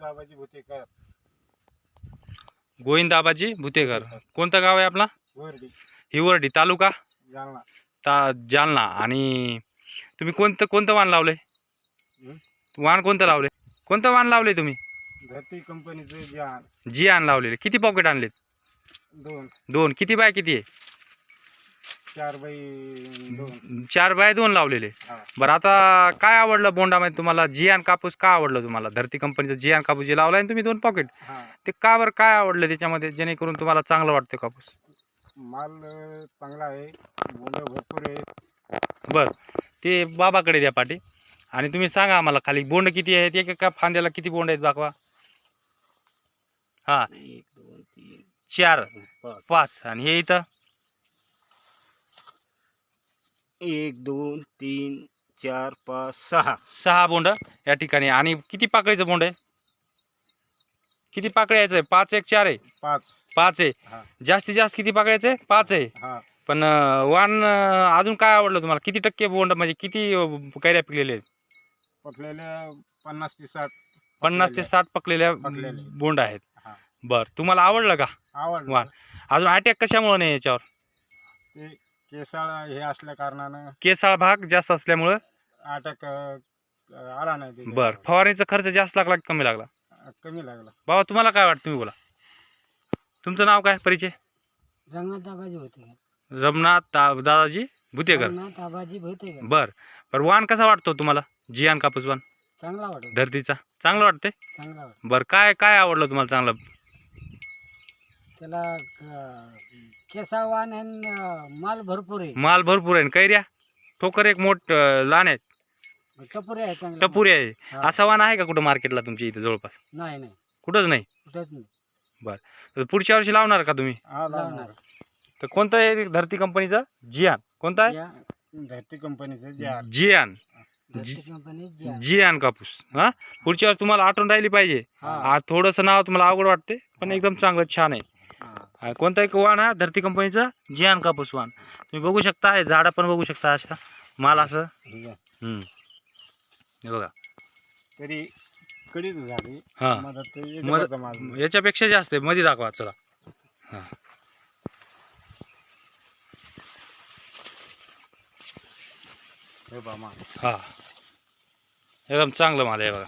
भुतेकर. गोविंद आबाजी भुतेकर. कोणतं गाव आहे आपला? वर्डी. हिवर्डी तालुका? जालना. ता जालना. आणि तुम्ही कोणतं कोणतं वाण लावले हं? वाण कोणतं लावले कोणतं वाण लावले तुम्ही? धरती कंपनीचे जी आण. लावलेले. किती पॉकेट आणलेत? दोन. दोन. किती बाय किती आहे? चार बाई दोन. चार बाय दोन लावलेले. हा. बरं आता काय आवडलं बोंडामध्ये तुम्हाला? जियान कापूस का आवडलं तुम्हाला? धरती कंपनीचं जियान कापूस जे लावलाय ना तुम्ही दोन पॉकेट हा. ते का बरं काय आवडलं त्याच्यामध्ये जेणेकरून तुम्हाला चांगलं वाटतं कापूस? माल अं, चांगला आहे. बोंड भरपूर आहे बरं ते बाबाकडे द्या पाठी आणि तुम्ही सांगा आम्हाला खाली बोंड किती आहेत? एक एका फांद्याला किती बोंड आहेत दाखवा. हा. एक दोन तीन. चार. पाच. पाच. आणि हे इथं? एक दोन तीन चार पाच सहा. सहा बोंड या ठिकाणी. आणि किती पाकळीचं बोंड आहे? किती पाकळ्याचं आहे? पाच एक चार आहे? पाच. पाच आहे. हा. जास्तीत जास्त किती पाकळ्याचं आहे? पाच आहे. हा. पण अं, वाण अं, अजून काय आवडलं तुम्हाला? किती टक्के बोंड म्हणजे किती अं, कैऱ्या पिकलेले आहेत? पकलेल्या पन्नास ते साठ पन्नास ते साठ पकलेल्या पकलेले. बोंड आहेत. हा. बरं. तुम्हाला आवडलं का? आवडलं. वाण. अजून अटॅक कशामुळे नाही याच्यावर? ते केसाळ हे असल्या कारणानं केसाळ भाग जास्त असल्यामुळं? अटॅक आला नाही. बरं. फवारणीचा खर्च जास्त लागला की कमी लागला? कमी लागला. बाबा तुम्हाला काय वाटतं? तुम्ही बोला. तुमचं नाव काय? परिचय? रंगनाथ आबाजी होते रमनाथ दा- दादाजी भुतेकर रंगनाथ आबाजी होते का बर. बर वाण कसा वाटतो तुम्हाला? जियान कापूस वाण? चांगला वाटत. धरतीचा? चांगलं वाटते चांगला वाटत. बर काय काय आवडलं तुम्हाला चांगलं? त्याला केसाळवान आणि अं, माल भरपूर आहे. माल भरपूर आहे. कैऱ्या? ठोकर एक मोठ अं, लहान आहेत. टपुरे आहे चांगला टपुरी आहे. हा. असा वाण आहे का कुठं मार्केटला तुमच्या इथे जवळपास? नाही नाही. कुठंच नाही? कुठंच नाही. तर पुढच्या वर्षी लावणार का तुम्ही? हा लावणार. लावणार तर कोणतं आहे धरती कंपनीचं? जियान. कोणता आहे? या धरती कंपनीचे जियान. धरती कंपनी जी आहे. जियान कापूस. हा? पुढच्या वर्षी तुम्हाला आठवण राहिली पाहिजे. हा. थोडंसं नाव तुम्हाला अवघड वाटते पण एकदम चांगलं छान आहे. हा, कोणता एक वाण हा? धरती कंपनीचं? जियान कापूस वाण. तुम्ही बघू शकता हे झाडं पण बघू शकता अशा. माल असं. हे. हम्म. हे बघा. तरी कडीच झाली हा. ते. याच्यापेक्षा जास्त आहे. मध्ये दाखवा चला. हा. हे. हा. एकदम चांगलं माल आहे बघा.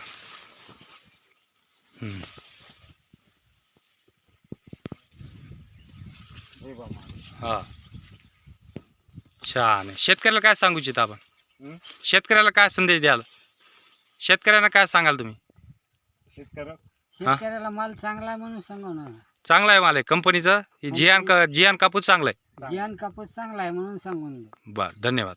हम्म. हे. हा. छान आहे. शेतकऱ्याला काय सांगू इच्छित आपण? शेतकऱ्याला काय संदेश द्याल? शेतकऱ्यांना काय सांगाल तुम्ही? शेतकऱ्या शेतकऱ्याला माल चांगला आहे म्हणून सांगू ना. चांगला आहे माल आहे. कंपनीचं? जियान का जियान कापूस चांगला आहे. जियान कापूस चांगला आहे म्हणून सांगून बरं धन्यवाद.